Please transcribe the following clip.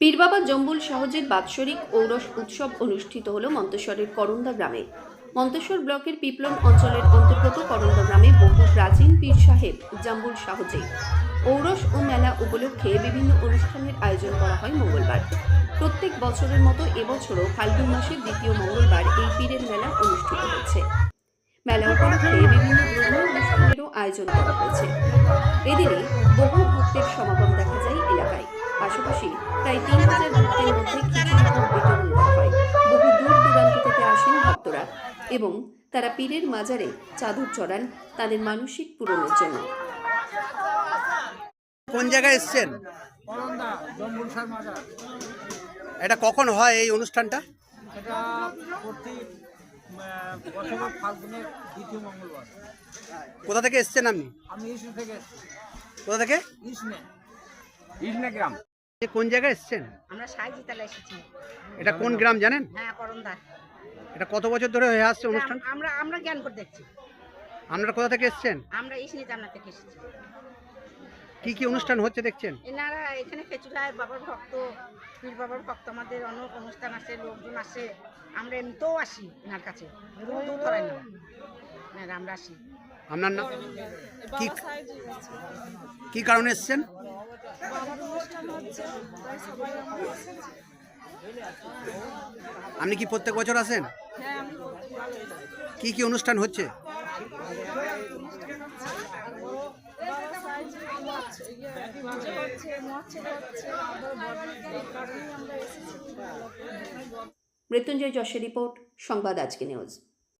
পীরবাবা জম্বুল সহজের বাৎসরিক ঔরস উৎসব অনুষ্ঠিত হল মন্তেশ্বরের করন্দা গ্রামে। মন্তেশ্বর ব্লকের পিপলন অঞ্চলের অন্তর্গত করন্দা গ্রামে বহু প্রাচীন পীর সাহেব জাম্বুল সাহজে ঔরস ও মেলা উপলক্ষে বিভিন্ন অনুষ্ঠানের আয়োজন করা হয় মঙ্গলবার। প্রত্যেক বছরের মতো এবছরও ফাল্গুন মাসের দ্বিতীয় মঙ্গলবার এই পীরের মেলা অনুষ্ঠিত হচ্ছে। মেলা উপলক্ষে বিভিন্ন ধর্মীয় অনুষ্ঠানেরও আয়োজন করা হয়েছে। এদিনে বহু ভক্তের সমাগম দেখা পাশাপাশি প্রায় তিন হাজার ভক্তের মধ্যে খিচুড়ি বিতরণ করা হয়। বহু দূর দূরান্ত থেকে আসেন ভক্তরা এবং তারা পীরের মাজারে চাদর চড়ান তাদের মানসিক পূরণের জন্য। কোন জায়গায় এসছেন? এটা কখন হয় এই অনুষ্ঠানটা? এটা প্রতি বছরের ফাল্গুনের দ্বিতীয় মঙ্গলবার। কোথা থেকে এসছেন আপনি? আমি ইসনে থেকে কোথা থেকে? ইসনে। ইসনে গ্রাম। কোন জায়গায় এসছেন? আমরা সাইজি তালে এসেছি। এটা কোন গ্রাম জানেন? হ্যাঁ করন্দা এটা কত বছর ধরে হয়ে আসছে অনুষ্ঠান? আমরা আমরা জ্ঞান করে দেখছি। আপনারা কোথা থেকে এসছেন? আমরা ইসনি জান্না থেকে এসেছি। কি কি অনুষ্ঠান হচ্ছে দেখছেন? এনারা এখানে খেচুড়ায় বাবার ভক্ত পীর বাবার ভক্ত আমাদের অনেক অনুষ্ঠান আসে লোকজন আসে। আমরা এমনিতেও আসি এনার কাছে। দূর দূর না। আমরা আসি। আপনার নাম? কি কারণে এসছেন? আপনি কি প্রত্যেক বছর আসেন? কি কি অনুষ্ঠান হচ্ছে? মৃত্যুঞ্জয় যশের রিপোর্ট, সংবাদ আজকে নিউজ।